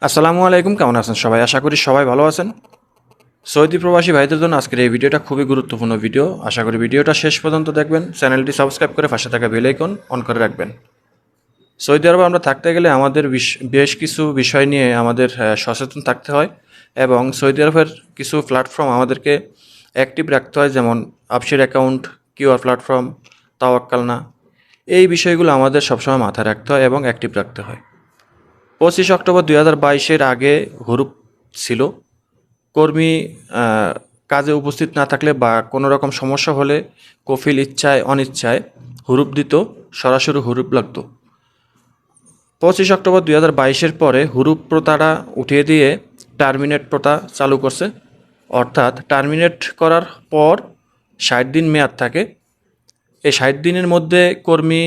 আসসালামু আলাইকুম, কেমন আছেন সবাই? আশা করি সবাই ভালো আছেন। সৌদি প্রবাসী ভাইদের জন্য আজকের এই ভিডিওটা খুবই গুরুত্বপূর্ণ ভিডিও। আশা করি ভিডিওটা শেষ পর্যন্ত দেখবেন। চ্যানেলটি সাবস্ক্রাইব করে পাশে থাকা বেল আইকন অন করে রাখবেন। সৌদি আরবে আমরা থাকতে গেলে আমাদের বিশ- কিছু বিষয় নিয়ে আমাদের সচেতন থাকতে হয় এবং সৌদি আরবের কিছু প্ল্যাটফর্ম আমাদেরকে অ্যাক্টিভ রাখতে হয়, যেমন Absher account QR platform Tawakkalna এই বিষয়গুলো আমাদের সবসময় মাথায় রাখতে হয় এবং অ্যাক্টিভ রাখতে হয়। পঁচিশ অক্টোবর দুই হাজার বাইশের আগে হুরুপ ছিল। কর্মী কাজে উপস্থিত না থাকলে বা কোনো রকম সমস্যা হলে কফিল ইচ্ছায়, অনিচ্ছায় হুরুপ দিত, সরাসরি হুরুপ লাগতো। পঁচিশ অক্টোবর দুই হাজার বাইশের পরে হুরুপ প্রথাটা উঠিয়ে দিয়ে টার্মিনেট প্রথা চালু করছে। অর্থাৎ টার্মিনেট করার পর ষাট দিন মেয়াদ থাকে। এই ষাট দিনের মধ্যে কর্মী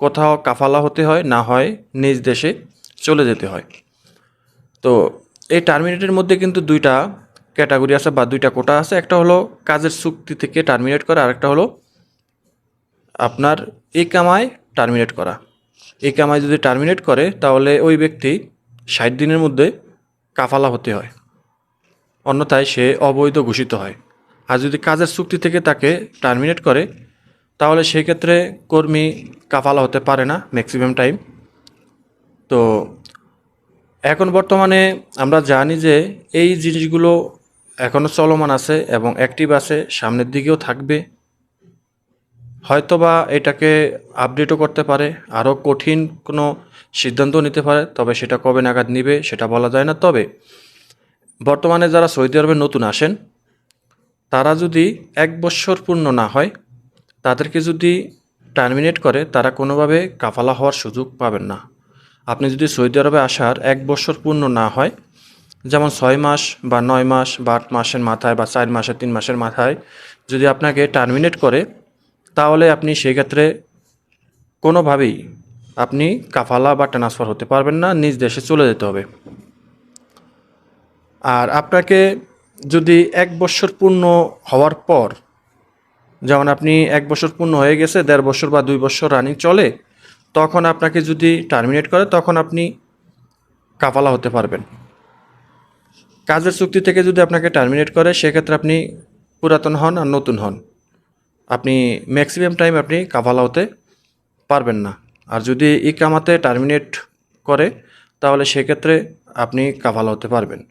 কোথাও কাফালা হতে হয়, না হয় নিজ দেশে। চলে যেতে হয়। তো এই টার্মিনেটের মধ্যে কিন্তু দুইটা ক্যাটাগরি আছে বা দুইটা কোটা আছে। একটা হলো কাজের চুক্তি থেকে টার্মিনেট করা আর একটা হলো আপনার এই কামায় টার্মিনেট করা। এই কামায় যদি টার্মিনেট করে, তাহলে ওই ব্যক্তি ষাট দিনের মধ্যে কাফালা হতে হয়। অন্যথায় সে অবৈধ ঘোষিত হয়। আর যদি কাজের চুক্তি থেকে তাকে টার্মিনেট করে, তাহলে সেক্ষেত্রে কর্মী কাফালা হতে পারে না ম্যাক্সিমাম টাইম তো এখন বর্তমানে আমরা জানি যে এই জিনিসগুলো এখনও চলমান আছে এবং অ্যাক্টিভ আছে, সামনের দিকেও থাকবে। হয়তোবা এটাকে আপডেটও করতে পারে আরও কঠিন কোনো সিদ্ধান্ত নিতে পারে, তবে সেটা কবে নাগাদ নিবে সেটা বলা যায় না। তবে বর্তমানে যারা সৌদি আরবে নতুন আসেন, তারা যদি এক বৎসর পূর্ণ না হয়, তাদেরকে যদি টার্মিনেট করে, তারা কোনোভাবে কাফালা হওয়ার সুযোগ পাবেন না। আপনি যদি সৌদি আরবে আসার এক বছর পূর্ণ না হয়, যেমন ছয় মাস বা নয় মাস বা আট মাসের মাথায় বা চার মাসের, তিন মাসের মাথায় যদি আপনাকে টার্মিনেট করে, তাহলে আপনি সেক্ষেত্রে কোনোভাবেই আপনি কাফালা বা ট্রান্সফার হতে পারবেন না, নিজ দেশে চলে যেতে হবে। আর আপনাকে যদি এক বছর পূর্ণ হওয়ার পর, যেমন আপনি এক বছর পূর্ণ হয়ে গেছে, দেড় বছর বা দুই বছর রানিং চলে তখন আপনাকে যদি টার্মিনেট করে, তখন আপনি কাফালা হতে পারবেন। কাজের চুক্তি থেকে যদি আপনাকে টার্মিনেট করে, সেক্ষেত্রে আপনি পুরাতন হন আর নতুন হন। আপনি ম্যাক্সিমাম টাইম আপনি কাফালা হতে পারবেন না। আর যদি ই কামাতে টার্মিনেট করে, তাহলে সেক্ষেত্রে আপনি কাফালা হতে পারবেন।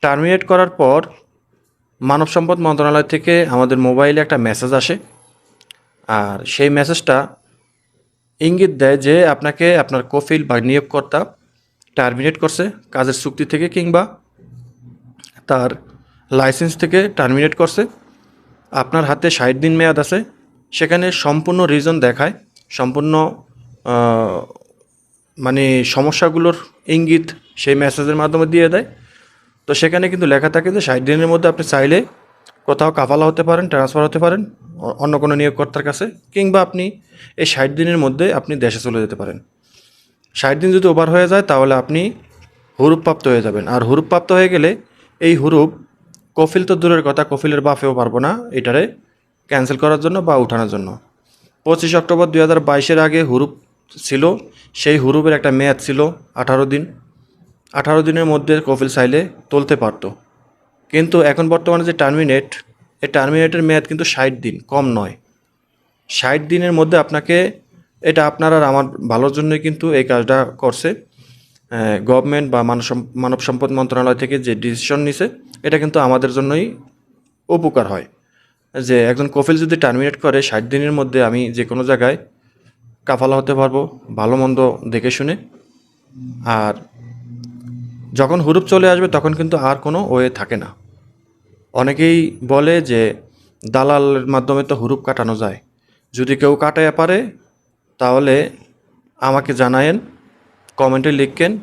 টার্মিনেট করার পর মানব সম্পদ মন্ত্রণালয় থেকে আমাদের মোবাইলে একটা মেসেজ আসে। আর সেই মেসেজটা ইঙ্গিত দেয় যে আপনাকে আপনার কফিল বা নিয়োগকর্তা টার্মিনেট করছে কাজের চুক্তি থেকে কিংবা তার লাইসেন্স থেকে টার্মিনেট করছে। আপনার হাতে ষাট দিন মেয়াদ আছে। সেখানে সম্পূর্ণ রিজন দেখায়, সম্পূর্ণ মানে সমস্যাগুলোর ইঙ্গিত সেই মেসেজের মাধ্যমে দিয়ে দেয়। তো সেখানে কিন্তু লেখা থাকে যে ষাট দিনের মধ্যে আপনি চাইলে কোথাও কাফালা হতে পারেন ট্রান্সফার হতে পারেন অন্য কোনো নিয়োগকর্তার কাছে, কিংবা আপনি এই ষাট দিনের মধ্যে আপনি দেশে চলে যেতে পারেন। ষাট দিন যদি ওভার হয়ে যায়, তাহলে আপনি হুরুপপ্রাপ্ত হয়ে যাবেন। আর হুরুপপ্রাপ্ত হয়ে গেলে এই হুরুপ কফিল তো দূরের কথা, কফিলের বাফেও পারব না এটারে ক্যান্সেল করার জন্য বা উঠানোর জন্য। পঁচিশ অক্টোবর দুই হাজার বাইশের আগে হুরুপ ছিল, সেই হুরুপের একটা মেয়াদ ছিল আঠারো দিন। আঠারো দিনের মধ্যে কফিল চাইলে তুলতে পারতো। কিন্তু এখন বর্তমানে যে টার্মিনেট, এই টার্মিনেটের মেয়াদ কিন্তু ষাট দিন, কম নয়। ষাট দিনের মধ্যে আপনাকে এটা আপনার আর আমার ভালোর জন্যই কিন্তু এই কাজটা করছে। গভর্নমেন্ট বা মানব মানব সম্পদ মন্ত্রণালয় থেকে যে ডিসিশন নিছে, এটা কিন্তু আমাদের জন্যই উপকার হয়। যে একজন কফিল যদি টার্মিনেট করে, ষাট দিনের মধ্যে আমি যে কোনো জায়গায় কাফালা হতে পারব, ভালো মন্দ দেখে শুনে। আর যখন হুরুপ চলে আসবে, তখন কিন্তু আর কোনো ওয়ে থাকে না। অনেকেই বলে যে দালালের মাধ্যমে তো হুরুপ কাটানো যায়। যদি কেউ কাটাইয়া পারে, তাহলে আমাকে জানায়েন, কমেন্টে লিখকেন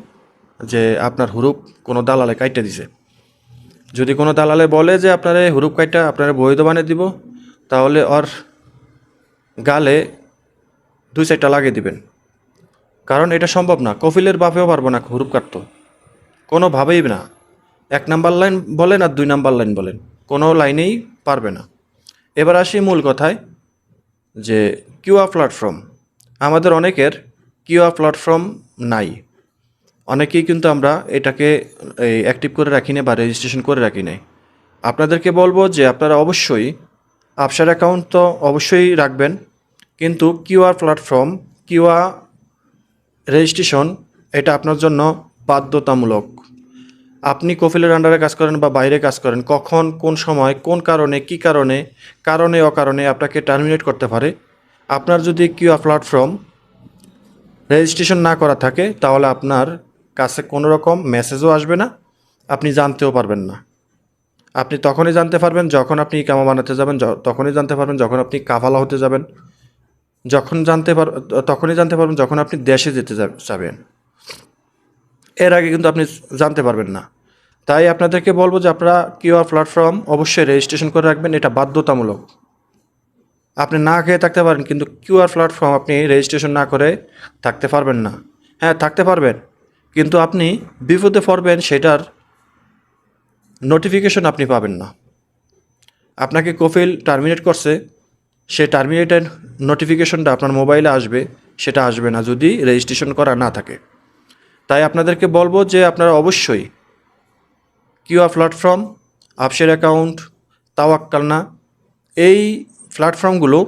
যে আপনার হুরুপ কোনো দালালে কাইটে দিছে। যদি কোনো দালালে বলে যে আপনারা এই হুরুপ কাইটা আপনারা বৈধ বানিয়ে দিব, তাহলে ওর গালে দুই চারটা লাগিয়ে দিবেন। কারণ এটা সম্ভব না। কফিলের বাপেও পারব না হুরুপ কাটতো। কোনোভাবেই না। এক নাম্বার লাইন বলেন আর দুই নাম্বার লাইন বলেন, কোনো লাইনেই পারবে না। এবার আসি মূল কথায়, যে কিউআর প্ল্যাটফর্ম, আমাদের অনেকের কিউআর প্ল্যাটফর্ম নাই। অনেকেই কিন্তু আমরা এটাকে এই অ্যাক্টিভ করে রাখি না বা রেজিস্ট্রেশন করে রাখি নাই। আপনাদেরকে বলব যে আপনারা অবশ্যই আপসার অ্যাকাউন্ট তো অবশ্যই রাখবেন, কিন্তু কিউআর প্ল্যাটফর্ম কিউআর রেজিস্ট্রেশন, এটা আপনার জন্য বাধ্যতামূলক। আপনি কফিলের আন্ডারে কাজ করেন বা বাইরে কাজ করেন, কখন, কোন সময়, কোন কারণে, কি কারণে কারণে, অকারণে আপনাকে টার্মিনেট করতে পারে? আপনার যদি কিউআর প্ল্যাটফর্ম রেজিস্ট্রেশন না করা থাকে, তাহলে আপনার কাছে কোনো রকম মেসেজও আসবে না, আপনি জানতেও পারবেন না। আপনি তখনই জানতে পারবেন যখন আপনি কামা বানাতে যাবেন তখনই জানতে পারবেন যখন আপনি কাফালা হতে যাবেন, যখন জানতে পার তখনই জানতে পারবেন যখন আপনি দেশে যেতে যাবেন। এর আগে কিন্তু আপনি জানতে পারবেন না। তাই আপনাদেরকে বলব যে আপনারা কিউআর প্ল্যাটফর্ম অবশ্যই রেজিস্ট্রেশন করে রাখবেন, এটা বাধ্যতামূলক। আপনি না খেয়ে থাকতে পারেন, কিন্তু কিউআর প্ল্যাটফর্ম আপনি রেজিস্ট্রেশন না করে থাকতে পারবেন না। হ্যাঁ থাকতে পারবেন, কিন্তু আপনি বিপদে পড়বেন সেটার নোটিফিকেশন আপনি পাবেন না। আপনাকে কফিল টার্মিনেট করছে সে টার্মিনেটের নোটিফিকেশনটা আপনার মোবাইলে আসবে, সেটা আসবে না যদি রেজিস্ট্রেশন করা না থাকে। তাই আপনাদেরকে বলব যে আপনারা অবশ্যই QR platform Absher account Tawakkalna এই প্ল্যাটফর্মগুলো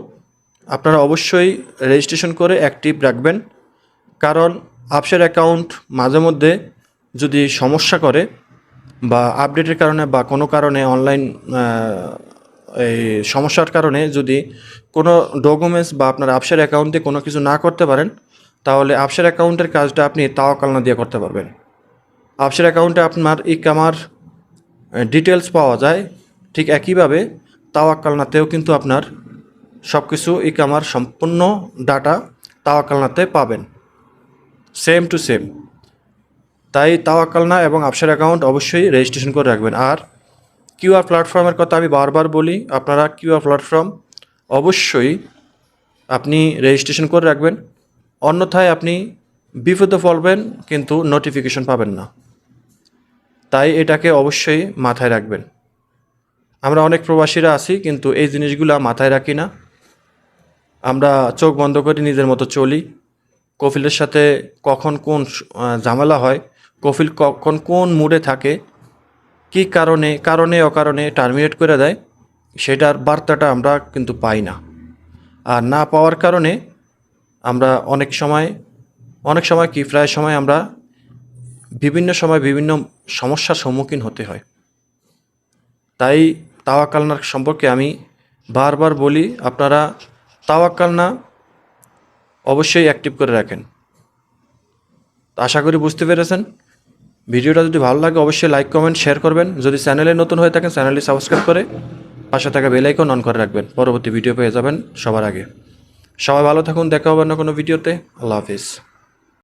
আপনারা অবশ্যই রেজিস্ট্রেশন করে অ্যাক্টিভ রাখবেন। কারণ আপসের অ্যাকাউন্ট মাঝে মধ্যে যদি সমস্যা করে বা আপডেটের কারণে বা কোনো কারণে অনলাইন এই সমস্যার কারণে যদি কোনো ডকুমেন্টস বা আপনার আপসের অ্যাকাউন্টে কোনো কিছু না করতে পারেন তাহলে আপসের অ্যাকাউন্টের কাজটা আপনি তাওয়াকালনা দিয়ে করতে পারবেন। আপসের অ্যাকাউন্টে আপনার ই কামার ডিটেলস পাওয়া যায় ঠিক একইভাবে তাওয়াক্কালনাতেও কিন্তু আপনার সব কিছু ই কামার সম্পূর্ণ ডাটা তাওয়াক্কালনাতে পাবেন। Same to same. তাই তাওয়াক্কালনা এবং আপসের অ্যাকাউন্ট অবশ্যই রেজিস্ট্রেশন করে রাখবেন। আর কিউআর প্ল্যাটফর্মের কথা আমি বারবার বলি, আপনারা কিউআর প্ল্যাটফর্ম অবশ্যই আপনি রেজিস্ট্রেশন করে রাখবেন। অন্যথায় আপনি বিপদে পড়বেন, কিন্তু নোটিফিকেশন পাবেন না। তাই এটাকে অবশ্যই মাথায় রাখবেন। আমরা অনেক প্রবাসীরা আছি, কিন্তু এই জিনিসগুলো মাথায় রাখি না। আমরা চোখ বন্ধ করে নিজের মতো চলি। কফিলের সাথে কখন কোন ঝামেলা হয়, কফিল কখন কোন মুডে থাকে, কি কারণে কারণে, অকারণে টার্মিনেট করে দেয়, সেটার বার্তাটা আমরা কিন্তু পাই না। আর না পাওয়ার কারণে আমরা অনেক সময় অনেক সময় কি, প্রায় সময় আমরা বিভিন্ন সময় বিভিন্ন সমস্যার সম্মুখীন হতে হয়। তাই তাওয়াক্কালনার সম্পর্কে আমি বারবার বলি, আপনারা তাওয়াক্কালনা অবশ্যই অ্যাক্টিভ করে রাখেন। আশা করি বুঝতে পেরেছেন। ভিডিওটা যদি ভালো লাগে, অবশ্যই লাইক কমেন্ট শেয়ার করবেন। যদি চ্যানেলে নতুন হয়ে থাকেন, চ্যানেলটি সাবস্ক্রাইব করে পাশে থাকা বেল আইকন অন করে রাখবেন। পরবর্তী ভিডিও পেয়ে যাবেন সবার আগে। সবাই ভালো থাকুন দেখা হবে না কোনো ভিডিওতে। আল্লাহ হাফিজ।